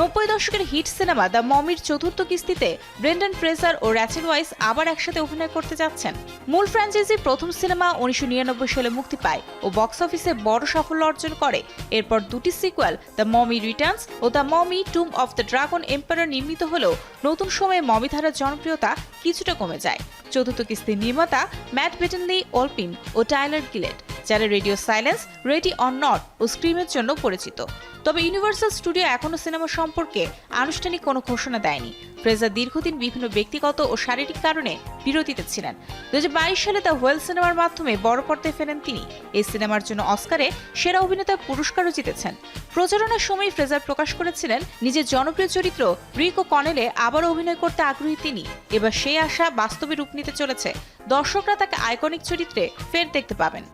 নব্বই দশকের hit cinema the মমির চতুর্থ কিস্তিতে ব্রেন্ডন ফ্রেজার ও র্যাচেল ওয়াইস আবার একসাথে অভিনয় করতে যাচ্ছেন। মূল ফ্র্যাঞ্চাইজি প্রথম সিনেমা উনিশশো নিরানব্বই সালে মুক্তি পায় ও বক্স অফিসে বড় সাফল্য অর্জন করে। এরপর দুটি sequel, the mummy Returns O the mummy tomb of the dragon emperor নির্মিত হলেও নতুন সময়ে মমি ধারার জনপ্রিয়তা কিছুটা কমে যায়। চতুর্থ কিস্তির নির্মাতা ম্যাট বেটেনলি অলপিন ও টাইলার গিলেট। যারা radio silence ready or not ও স্ক্রিমের জন্য পরিচিত। তবে ইউনিভার্সাল স্টুডিও এখনও সিনেমা সম্পর্কে আনুষ্ঠানিক কোনো ঘোষণা দেয়নি। ফ্রেজার দীর্ঘদিন বিভিন্ন ব্যক্তিগত ও শারীরিক কারণে বিরতিতে ছিলেন। দু হাজার বাইশ সালে দ্য ওয়েল সিনেমার মাধ্যমে বড় পর্দায় ফেরেন তিনি। এই সিনেমার জন্য অস্কারে সেরা অভিনেতার পুরস্কারও জিতেছেন। প্রচারণার সময় ফ্রেজার প্রকাশ করেছিলেন, নিজের জনপ্রিয় চরিত্র রিক ও কনেলে আবার অভিনয় করতে আগ্রহী তিনি। এবার সেই আশা বাস্তবে রূপ নিতে চলেছে। দর্শকরা তাকে আইকনিক চরিত্রে ফের দেখতে পাবেন।